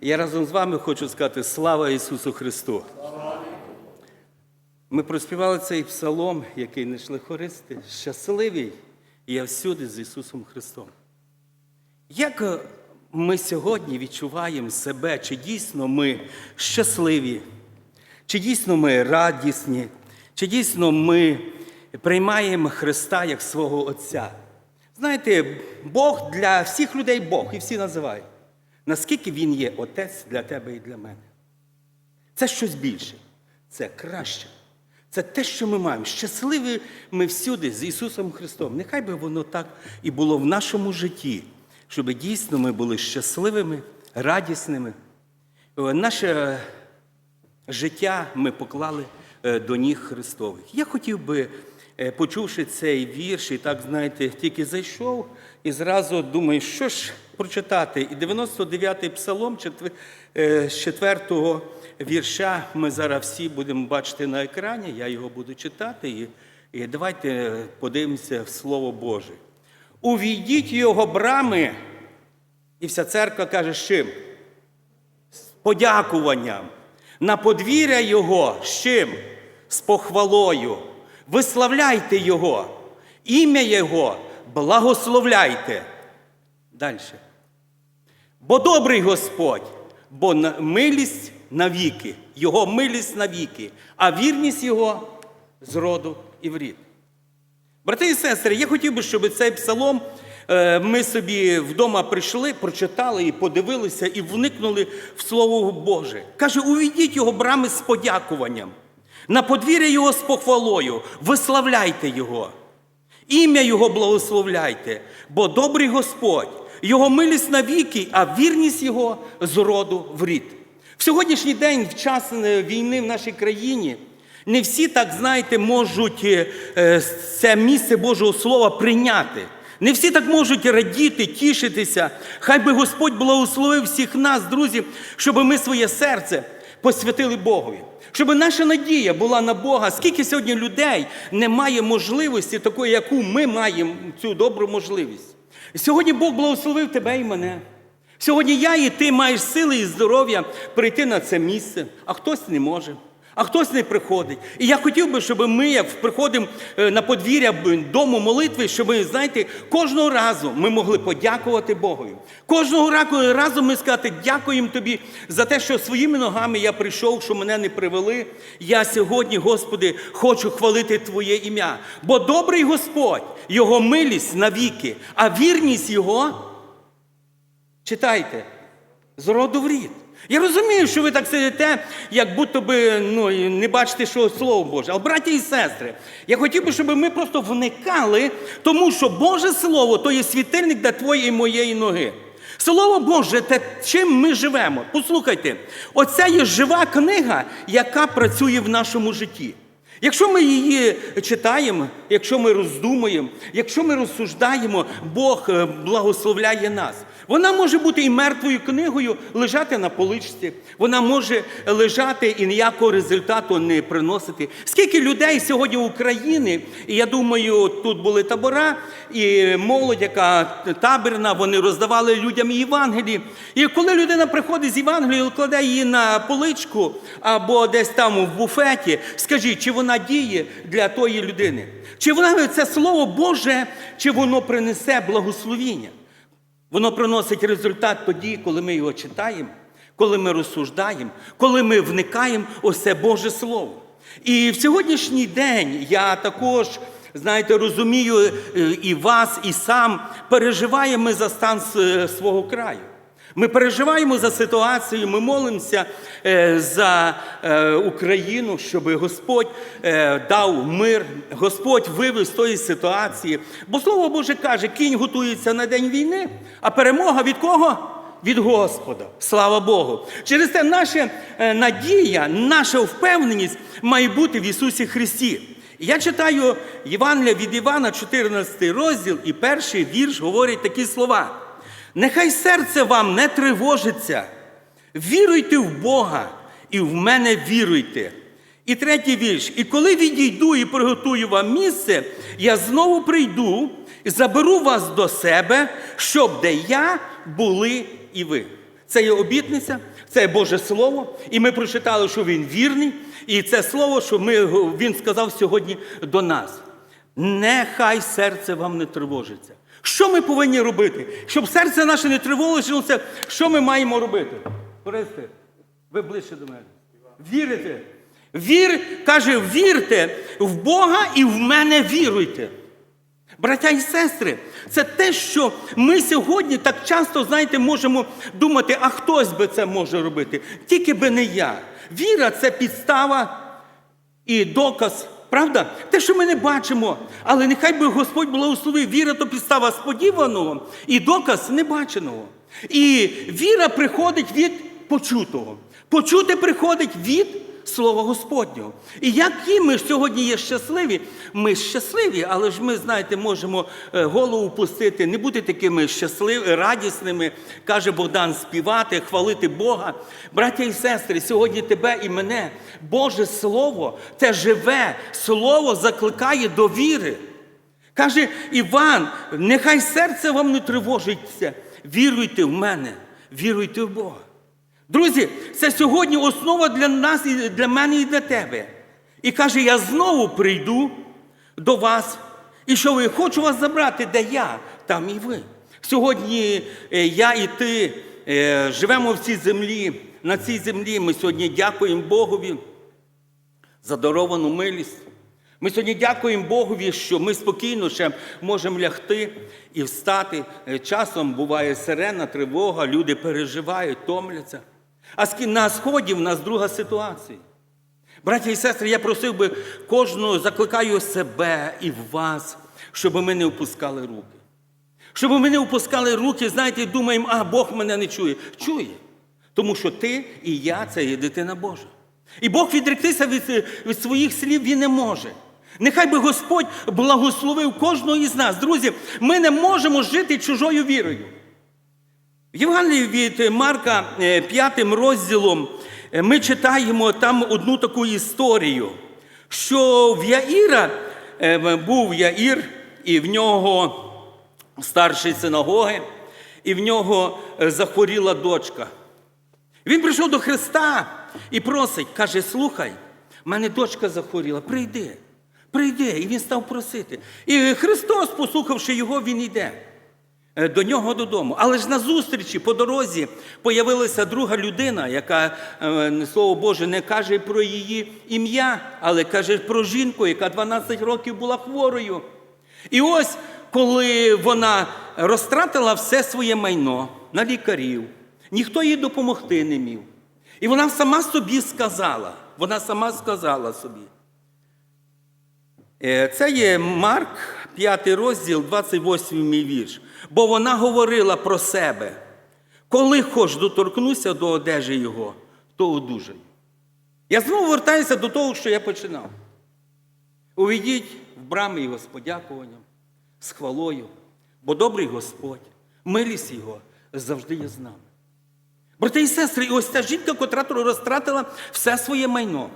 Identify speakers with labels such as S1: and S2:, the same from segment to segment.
S1: Я разом з вами хочу сказати слава Ісусу Христу. Ми проспівали цей псалом, який не йшли хористи. Щасливий я всюди з Ісусом Христом. Як е, ми сьогодні відчуваємо себе, чи дійсно ми щасливі, чи дійсно ми радісні, чи дійсно ми приймаємо Христа як свого Отця? Знаєте, Бог для всіх людей Бог, і всі називають. Наскільки Він є Отець для тебе і для мене? Це щось більше, це краще. Це те, що ми маємо. Щасливі ми всюди з Ісусом Христом. Нехай би воно так і було в нашому житті, щоб дійсно ми були щасливими, радісними. Е, Наше життя ми поклали е, до ніг Христових. Я хотів би, е, почувши цей вірш, і так, знаєте, тільки зайшов і зразу думаю, що ж прочитати. І 99-й псалом, е, з 4-го вірша, ми зараз всі будемо бачити на екрані, я його буду читати. І, і давайте подивимося в Слово Боже. Увійдіть його брами, і вся церква каже, з чим? З подякуванням, на подвір'я Його з чим? З похвалою. Виславляйте Його, ім'я Його благословляйте. Далі. Бо добрий Господь, бо милість навіки, Його милість навіки, а вірність Його з роду і в рід. Брати і сестри, я хотів би, щоб цей псалом е, ми собі вдома прийшли, прочитали і подивилися, і вникнули в Слово Боже. Каже, увійдіть його брами з подякуванням, на подвір'я його з похвалою, виславляйте його, ім'я Його благословляйте, бо добрий Господь, Його милість навіки, а вірність Його з роду в рід. В сьогоднішній день, в час е, війни в нашій країні, не всі, так знаєте, можуть е, е, це місце Божого Слова прийняти. Не всі так можуть радіти, тішитися. Хай би Господь благословив всіх нас, друзі, щоб ми своє серце посвятили Богові. Щоб наша надія була на Бога. Скільки сьогодні людей не має можливості, такої, яку ми маємо, цю добру можливість. Сьогодні Бог благословив тебе і мене. Сьогодні я і ти маєш сили і здоров'я прийти на це місце, а хтось не може, а хтось не приходить. І я хотів би, щоб ми, як приходимо е, на подвір'я дому молитви, щоб ми, знаєте, кожного разу ми могли подякувати Богові. Кожного разу ми сказати, дякуємо тобі за те, що своїми ногами я прийшов, що мене не привели. Я сьогодні, Господи, хочу хвалити Твоє ім'я. Бо добрий Господь, Його милість навіки, а вірність Його. Читайте, з роду в рід. Я розумію, що ви так сидите, як будто би ну, не бачите, що Слово Боже. Але, браті і сестри, я хотів би, щоб ми просто вникали, тому що Боже Слово то є світильник для твоєї і моєї ноги. Слово Боже, те, чим ми живемо. Послухайте, оця є жива книга, яка працює в нашому житті. Якщо ми її читаємо, якщо ми роздумуємо, якщо ми розсуждаємо, Бог е, благословляє нас. Вона може бути і мертвою книгою, лежати на поличці. Вона може лежати і ніякого результату не приносити. Скільки людей сьогодні в Україні, і я думаю, тут були табора, і молодь, яка табірна, вони роздавали людям Євангелії. І коли людина приходить з Євангелією, кладе її на поличку або десь там в буфеті, скажіть, чи вона діє для тої людини? Чи вона це слово Боже, чи воно принесе благословіння? Воно приносить результат тоді, коли ми його читаємо, коли ми розсуждаємо, коли ми вникаємо у Боже Слово. І в сьогоднішній день я також, знаєте, розумію е, і вас, і сам переживаємо за стан свого краю. Ми переживаємо за ситуацію, ми молимося е, за е, Україну, щоб Господь е, дав мир, Господь вивів з тої ситуації. Бо Слово Боже каже, кінь готується на день війни, а перемога від кого? Від Господа. Слава Богу. Через те наша надія, наша впевненість має бути в Ісусі Христі. Я читаю Євангелія від Івана, 14 розділ, і перший вірш говорить такі слова. Нехай серце вам не тривожиться. Віруйте в Бога і в мене віруйте. І третій вірш. І коли відійду і приготую вам місце, я знову прийду і заберу вас до себе, щоб де я були і ви. Це є обітниця, це є Боже Слово, і ми прочитали, що Він вірний, і це слово, що ми, Він сказав сьогодні до нас. Нехай серце вам не тривожиться. Що ми повинні робити? Щоб серце наше не тривожилося, що ми маємо робити? Бористе, ви ближче до мене. Вірите. Вір, каже, вірте в Бога і в мене віруйте. Браття і сестри, це те, що ми сьогодні так часто, знаєте, можемо думати, а хтось би це може робити, тільки би не я. Віра це підстава і доказ. Правда? Те, що ми не бачимо, але нехай би Господь благословив. Віра то підстава сподіваного і доказ небаченого. І віра приходить від почутого. Почути приходить від Слова Господнього. І які ми сьогодні є щасливі, ми щасливі, але ж ми, знаєте, можемо е, голову пустити, не бути такими щасливими, радісними, каже Богдан, співати, хвалити Бога. Браття і сестри, сьогодні тебе і мене, Боже Слово, те живе Слово закликає до віри. Каже Іван, нехай серце вам не тривожиться, віруйте в мене, віруйте в Бога. Друзі, це сьогодні основа для нас, і для мене і для тебе. І каже, я знову прийду до вас. І що ви хочу вас забрати, де я, там і ви. Сьогодні е, я і ти е, живемо в цій землі. На цій землі ми сьогодні дякуємо Богові за даровану милість. Ми сьогодні дякуємо Богові, що ми спокійно ще можемо лягти і встати. Е, Часом буває сирена, тривога, люди переживають, томляться. А на сході в нас друга ситуація. Браття і сестри, я просив би кожного, закликаю себе і вас, щоб ми не опускали руки. Щоб ми не опускали руки, знаєте, і думаємо, а Бог мене не чує. Чує. Тому що ти і я це є дитина Божа. І Бог відректися від, від своїх слів він не може. Нехай би Господь благословив кожного із нас. Друзі, ми не можемо жити чужою вірою. В Євангелії від Марка 5 розділом е, ми читаємо там одну таку історію, що в Яїра е, був Яїр, і в нього старший синагоги, і в нього е, захворіла дочка. Він прийшов до Христа і просить, каже: слухай, в мене дочка захворіла, прийди, прийди. І він став просити. І Христос, послухавши його, він йде е, до нього додому. Але ж на зустрічі по дорозі появилася друга людина, яка, е, слово Боже, не каже про її ім'я, але каже про жінку, яка 12 років була хворою. І ось, коли вона розтратила все своє майно на лікарів, ніхто їй допомогти не міг. І вона сама собі сказала, вона сама сказала собі. Е, Це є Марк, 5 розділ, 28 вірш. Бо вона говорила про себе. Коли хоч доторкнуся до одежі його, то одужаю. Я знову вертаюся до того, що я починав. Увійдіть в брами його з подякуванням, з хвалою, бо добрий Господь, милість Його завжди є з нами. Брати і сестри, і ось ця жінка, котра розтратила все своє майно,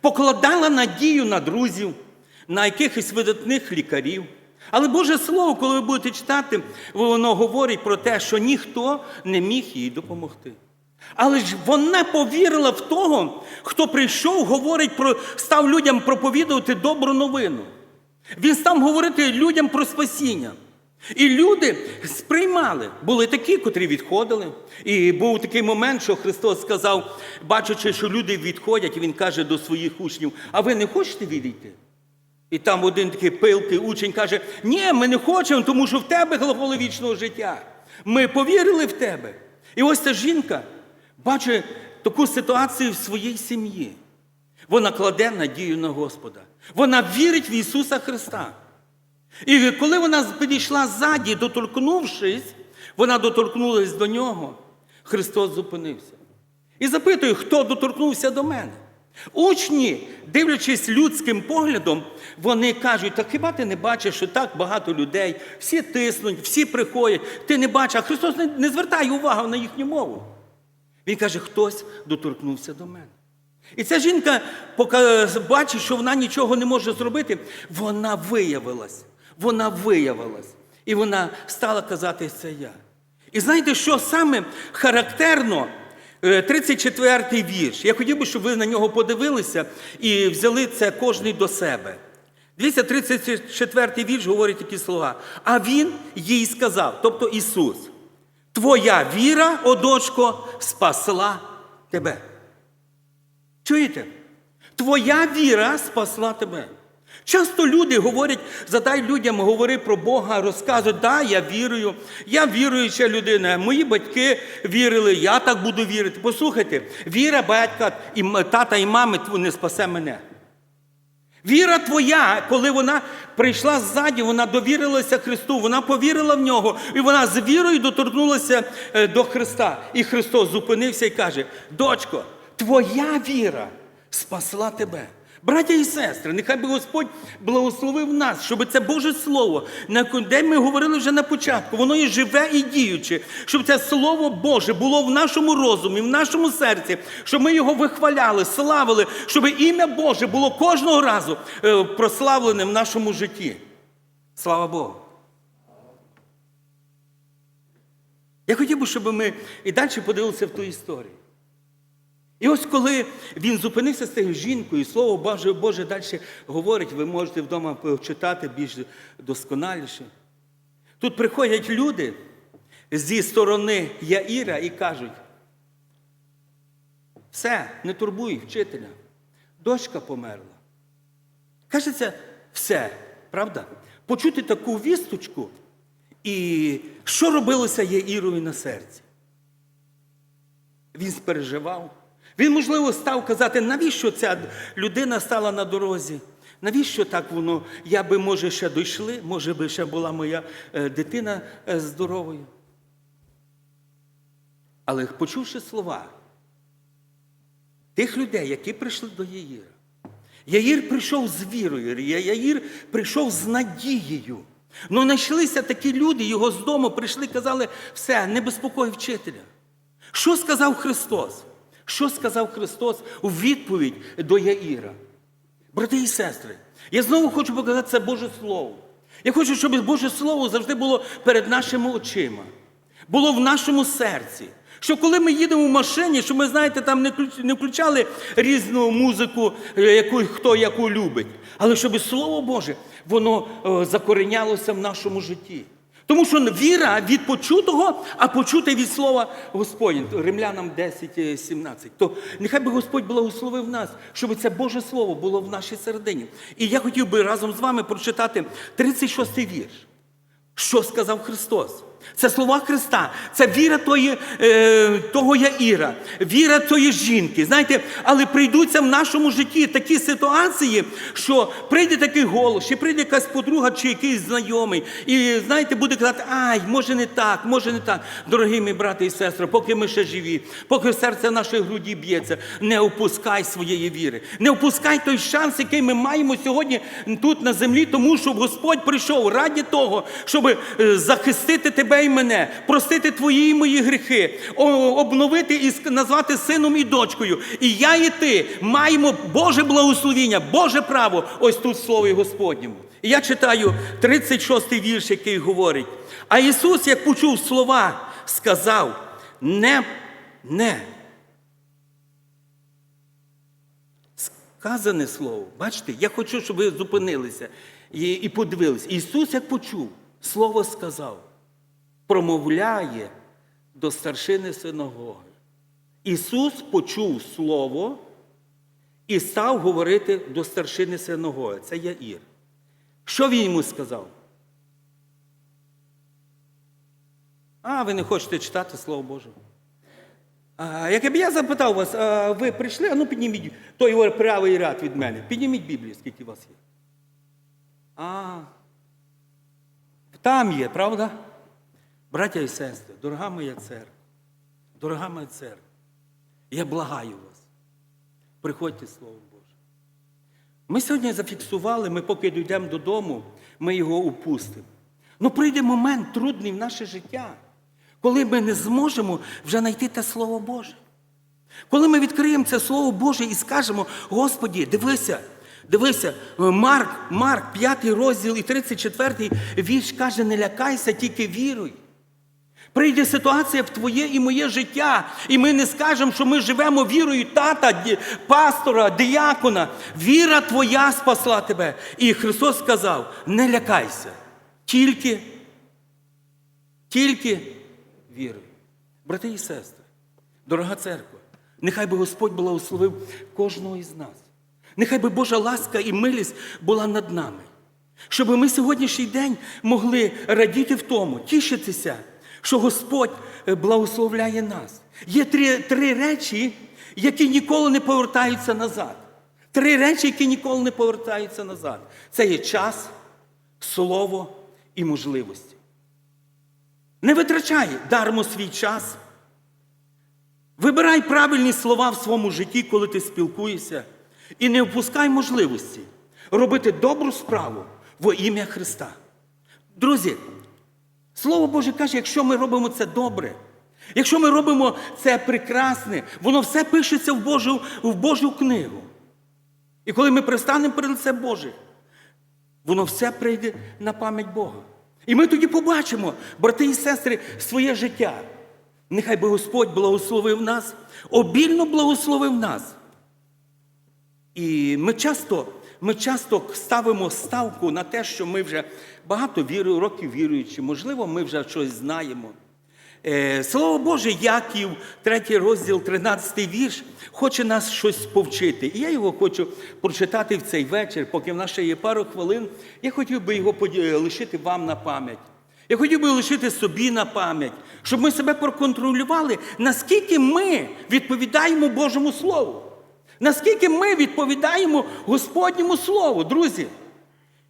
S1: покладала надію на друзів, на якихось видатних лікарів. Але Боже Слово, коли ви будете читати, воно говорить про те, що ніхто не міг їй допомогти. Але ж вона повірила в того, хто прийшов, говорить про, став людям проповідувати добру новину. Він став говорити людям про спасіння. І люди сприймали. Були такі, котрі відходили. І був такий момент, що Христос сказав, бачачи, що люди відходять, Він каже до своїх учнів: а ви не хочете відійти? І там один такий пилкий учень каже: Ні, ми не хочемо, тому що в тебе глаголи вічного життя. Ми повірили в тебе. І ось ця жінка бачить таку ситуацію в своїй сім'ї. Вона кладе надію на Господа. Вона вірить в Ісуса Христа. І коли вона підійшла ззаді, доторкнувшись, вона доторкнулась до нього, Христос зупинився. І запитує, хто доторкнувся до мене. Учні, дивлячись людським поглядом, вони кажуть, так хіба ти не бачиш, що так багато людей, всі тиснуть, всі приходять, ти не бачиш, а Христос не, не звертає увагу на їхню мову. Він каже, хтось доторкнувся до мене. І ця жінка, поки бачить, що вона нічого не може зробити, вона виявилась. Вона виявилась. І вона стала казати, це я. І знаєте, що саме характерно? Е, 34-й вірш. Я хотів би, щоб ви на нього подивилися і взяли це кожний до себе. Дивіться, 34-й вірш говорить такі слова. А він їй сказав, тобто Ісус, Твоя віра, о дочко, спасла тебе. Чуєте? Твоя віра спасла тебе. Часто люди говорять, задай людям, говори про Бога, розказують, да, я вірую, я віруюча людина, мої батьки вірили, я так буду вірити. Послухайте, віра батька, і тата і мами не спасе мене. Віра твоя, коли вона прийшла ззаді, вона довірилася Христу, вона повірила в нього, і вона з вірою доторкнулася е, до Христа. І Христос зупинився і каже: Дочко, твоя віра спасла тебе. Браття і сестри, нехай би Господь благословив нас, щоб це Боже Слово, на де ми говорили вже на початку, воно є живе і діюче, щоб це Слово Боже було в нашому розумі, в нашому серці, щоб ми його вихваляли, славили, щоб ім'я Боже було кожного разу е, прославлене в нашому житті. Слава Богу. Я хотів би, щоб ми і далі подивилися в ту історію. І ось коли він зупинився з цією жінкою, і слово Боже, Боже далі говорить, ви можете вдома почитати більш досконаліше. Тут приходять люди зі сторони Яїра і кажуть: все, не турбуй вчителя, дочка померла. Кажеться, все, правда? Почути таку вісточку, і що робилося Яїрові на серці? Він спереживав. Він, можливо, став казати, навіщо ця людина стала на дорозі? Навіщо так воно? Я би, може, ще дійшли, може би ще була моя е, дитина е, здоровою. Але почувши слова тих людей, які прийшли до Яїра, Яїр прийшов з вірою, Яїр прийшов з надією. Ну, знайшлися такі люди, його з дому прийшли, казали, все, не безпокой вчителя. Що сказав Христос? Що сказав Христос у відповідь до Яїра? Брати і сестри, я знову хочу показати це Боже Слово. Я хочу, щоб Боже Слово завжди було перед нашими очима, було в нашому серці. Що коли ми їдемо в машині, що ми, знаєте, там не включали різну музику, е, яку хто яку любить, але щоб Слово Боже, воно е, закоренялося в нашому житті. Тому що віра від почутого, а почути від слова Господнє. Римлянам 10, е, 17. То нехай би Господь благословив нас, щоб це Боже Слово було в нашій середині. І я хотів би разом з вами прочитати 36-й вірш. Що сказав Христос? Це слова Христа, це віра тої, е, того Яїра, віра тої жінки. Знаєте, але прийдуться в нашому житті такі ситуації, що прийде такий голос, чи прийде якась подруга, чи якийсь знайомий, і знаєте, буде казати, ай, може не так, може не так. Дорогі мій брати і сестри, поки ми ще живі, поки серце нашої груді б'ється, не опускай своєї віри, не опускай той шанс, який ми маємо сьогодні тут на землі, тому що Господь прийшов раді того, щоб е, захистити тебе і мене, простити твої і мої гріхи, обновити і назвати сином і дочкою. І я і ти маємо Боже благословіння, Боже право ось тут в Слові Господньому. І я читаю 36-й вірш, який говорить: а Ісус, як почув слова, сказав: не, не. Сказане слово. Бачите, я хочу, щоб ви зупинилися і, і подивилися. Ісус, як почув, слово сказав, промовляє до старшини синагоги. Ісус почув слово і став говорити до старшини синагоги. Це Яїр. Що він йому сказав? А, ви не хочете читати Слово Боже. А, як б я запитав вас, а, ви прийшли, а ну підніміть той правий ряд від мене. Підніміть Біблію, скільки у вас є. А, там є, правда? Браття і сестри, дорога моя церква, дорога моя церква, я благаю вас, приходьте Слово Боже. Ми сьогодні зафіксували, ми поки дійдемо додому, ми його упустимо. Ну прийде момент трудний в наше життя, коли ми не зможемо вже знайти те Слово Боже. Коли ми відкриємо це Слово Боже і скажемо, Господі, дивися, дивися, Марк, Марк, 5 розділ і 34 вірш каже, не лякайся, тільки віруй. Прийде ситуація в твоє і моє життя, і ми не скажемо, що ми живемо вірою тата, пастора, діякона. Віра твоя спасла тебе. І Христос сказав: не лякайся, тільки, тільки віруй. Брати і сестри, дорога церква, нехай би Господь благословив кожного із нас. Нехай би Божа ласка і милість була над нами. Щоб ми сьогоднішній день могли радіти в тому, тішитися, що Господь е, благословляє нас. Є три, три речі, які ніколи не повертаються назад. Три речі, які ніколи не повертаються назад. Це є час, слово і можливості. Не витрачай дармо свій час. Вибирай правильні слова в своєму житті, коли ти спілкуєшся, і не впускай можливості робити добру справу во ім'я Христа. Друзі, Слово Боже каже, якщо ми робимо це добре, якщо ми робимо це прекрасне, воно все пишеться в Божу, в Божу книгу. І коли ми пристанемо перед лице Боже, воно все прийде на пам'ять Бога. І ми тоді побачимо, брати і сестри, своє життя. Нехай би Господь благословив нас, обільно благословив нас. І ми часто, ми часто ставимо ставку на те, що ми вже багато віру, років віруючи, можливо, ми вже щось знаємо. Е, Слово Боже, Яків, 3 розділ, 13 вірш, хоче нас щось повчити. І я його хочу прочитати в цей вечір, поки в нас ще є пару хвилин. Я хотів би його лишити вам на пам'ять. Я хотів би лишити собі на пам'ять, щоб ми себе проконтролювали, наскільки ми відповідаємо Божому Слову. Наскільки ми відповідаємо Господньому Слову, друзі.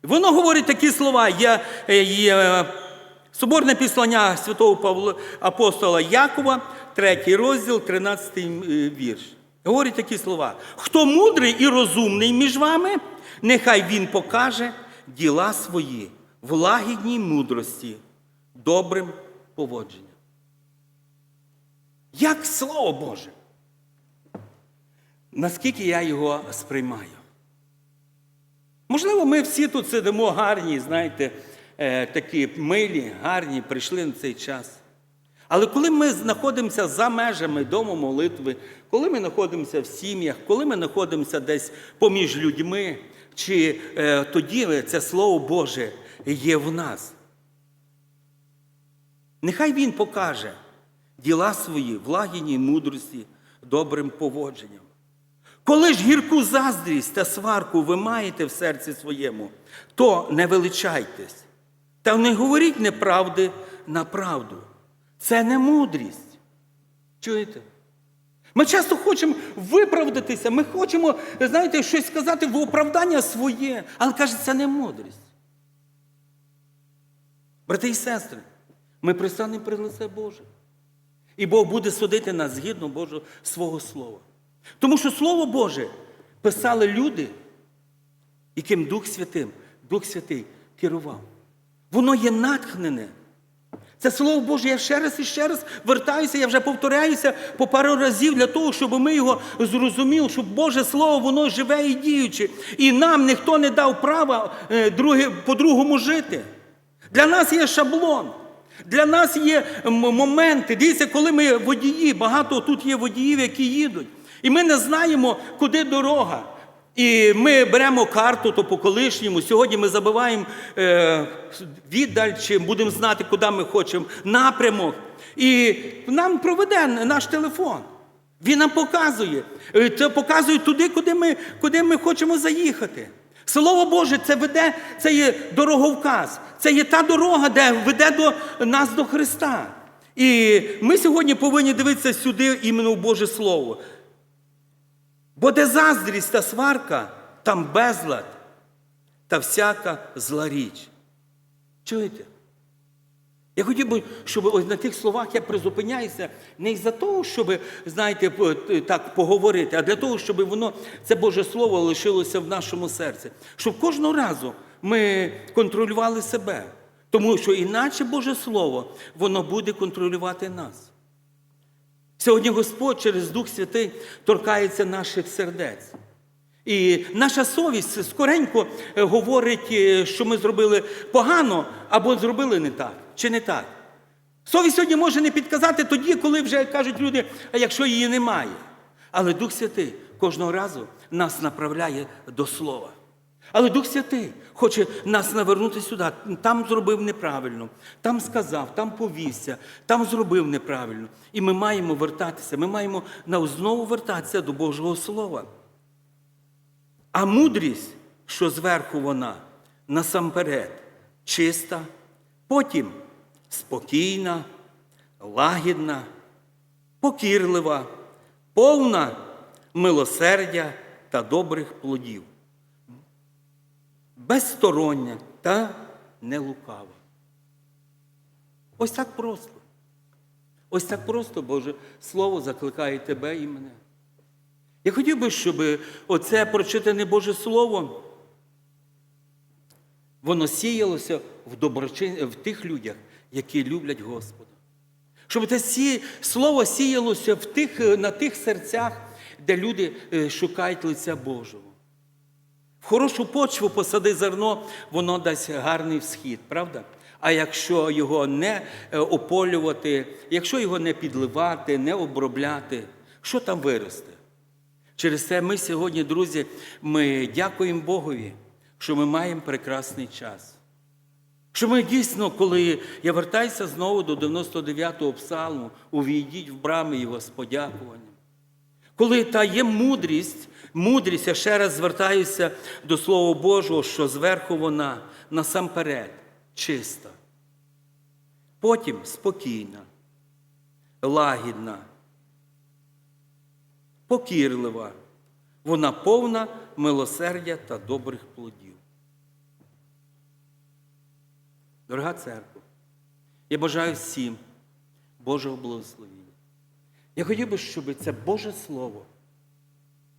S1: Воно говорить такі слова. Є, е, є соборне післання святого Павла, апостола Якова, 3 розділ, 13 е, вірш. Говорить такі слова. Хто мудрий і розумний між вами, нехай він покаже діла свої в лагідній мудрості, добрим поводженням. Як Слово Боже? Наскільки я його сприймаю? Можливо, ми всі тут сидимо гарні, знаєте, е, такі милі, гарні, прийшли на цей час. Але коли ми знаходимося за межами дому молитви, коли ми знаходимося в сім'ях, коли ми знаходимося десь поміж людьми, чи е, тоді це Слово Боже є в нас. Нехай Він покаже діла свої в лагідній мудрості, добрим поводженням. Коли ж гірку заздрість та сварку ви маєте в серці своєму, то не величайтесь. Та не говоріть неправди на правду. Це не мудрість. Чуєте? Ми часто хочемо виправдатися, ми хочемо, знаєте, щось сказати в оправдання своє, але каже, це не мудрість. Брати і сестри, ми пристанемо при лице Боже. І Бог буде судити нас згідно Божого свого Слова. Тому що Слово Боже писали люди, яким Дух Святим, Дух Святий керував. Воно є натхнене. Це Слово Боже, я ще раз і ще раз вертаюся, я вже повторяюся по пару разів для того, щоб ми його зрозуміли, щоб Боже Слово, воно живе і діюче. І нам ніхто не дав права е, по-другому жити. Для нас є шаблон. Для нас є моменти. Дивіться, коли ми водії, багато тут є водіїв, які їдуть. І ми не знаємо, куди дорога. І ми беремо карту, то по колишньому. Сьогодні ми забиваємо е, віддаль, чи будемо знати, куди ми хочемо, напрямок. І нам проведе наш телефон. Він нам показує. Е, Це показує туди, куди ми, куди ми хочемо заїхати. Слово Боже, це веде, це є дороговказ. Це є та дорога, де веде до нас до Христа. І ми сьогодні повинні дивитися сюди іменно в Боже Слово. Бо де заздрість та сварка, там безлад та всяка зла річ. Чуєте? Я хотів би, щоб ось на тих словах я призупиняюся не із-за того, щоб, знаєте, так поговорити, а для того, щоб воно, це Боже Слово лишилося в нашому серці. Щоб кожного разу ми контролювали себе. Тому що іначе Боже Слово, воно буде контролювати нас. Сьогодні Господь через Дух Святий торкається наших сердець. І наша совість скоренько е, говорить, е, що ми зробили погано або зробили не так, чи не так. Совість сьогодні може не підказати тоді, коли вже кажуть люди, а якщо її немає. Але Дух Святий кожного разу нас направляє до Слова. Але Дух Святий хоче нас навернути сюди. Там зробив неправильно, там сказав, там повівся, там зробив неправильно. І ми маємо вертатися, ми маємо знову вертатися до Божого Слова. А мудрість, що зверху вона, насамперед, чиста, потім спокійна, лагідна, покірлива, повна милосердя та добрих плодів, безстороння та нелукава. Ось так просто. Ось так просто Боже Слово закликає тебе і мене. Я хотів би, щоб оце прочитане Боже Слово, воно сіялося в, доброчин... в тих людях, які люблять Господа. Щоб це сі... слово сіялося в тих, на тих серцях, де люди е, шукають лиця Божого. В хорошу почву посади зерно, воно дасть гарний всхід, правда? А якщо його не е, ополювати, якщо його не підливати, не обробляти, що там виросте? Через це ми сьогодні, друзі, ми дякуємо Богові, що ми маємо прекрасний час. Що ми дійсно, коли я вертаюся знову до 99-го псалму, увійдіть в брами його з подякуванням. Коли та є мудрість, мудрість, я ще раз звертаюся до Слова Божого, що зверху вона насамперед чиста, потім спокійна, лагідна, покірлива, вона повна милосердя та добрих плодів. Дорога церква, я бажаю всім Божого благословення. Я хотів би, щоб це Боже Слово,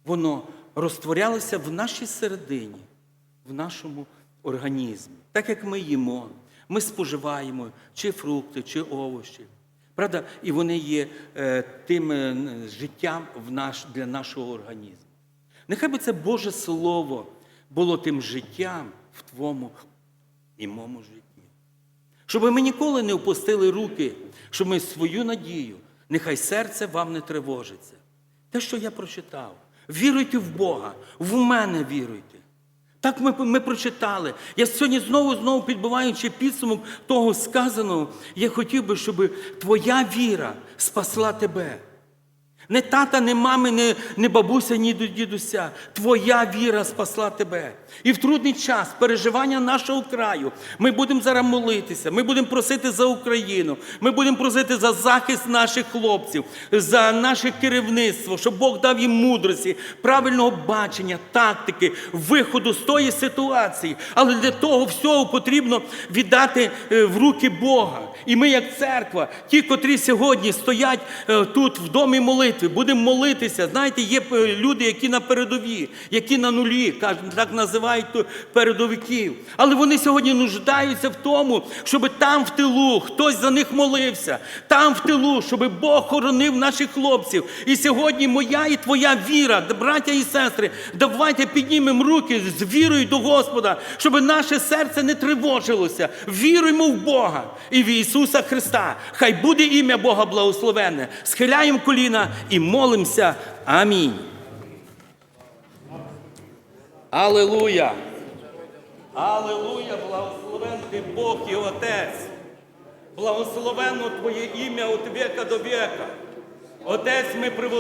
S1: воно розтворялося в нашій середині, в нашому організмі. Так як ми їмо, ми споживаємо чи фрукти, чи овочі. Правда, і вони є е, тим е, життям в наш, для нашого організму. Нехай би це Боже Слово було тим життям в твоєму і моєму житті. Щоб ми ніколи не опустили руки, щоб ми свою надію, нехай серце вам не тривожиться. Те, що я прочитав, віруйте в Бога, в мене віруйте. Так ми, ми прочитали. Я сьогодні знову знову підбиваючи підсумок того сказаного, я хотів би, щоб твоя віра спасла тебе. Не тата, не мами, не, не бабуся, ні дідуся. Твоя віра спасла тебе. І в трудний час переживання нашого краю ми будемо зараз молитися, ми будемо просити за Україну, ми будемо просити за захист наших хлопців, за наше керівництво, щоб Бог дав їм мудрості, правильного бачення, тактики, виходу з тої ситуації. Але для того всього потрібно віддати е, в руки Бога. І ми, як церква, ті, котрі сьогодні стоять е, тут в домі молитви, будемо молитися. Знаєте, є е, люди, які на передові, які на нулі, так називають передовиків. Але вони сьогодні нуждаються в тому, щоб там в тилу хтось за них молився, там в тилу, щоб Бог хоронив наших хлопців. І сьогодні моя і твоя віра, браття і сестри, давайте піднімемо руки з вірою до Господа, щоб наше серце не тривожилося. Віруємо в Бога і в Ісуса Христа. Хай буде ім'я Бога благословенне. Схиляємо коліна і молимося. Амінь. Аллилуйя! Аллилуйя! Благословен ти Бог і Отець! Благословено Твоє ім'я від віка до віка. Отець, ми привозимо.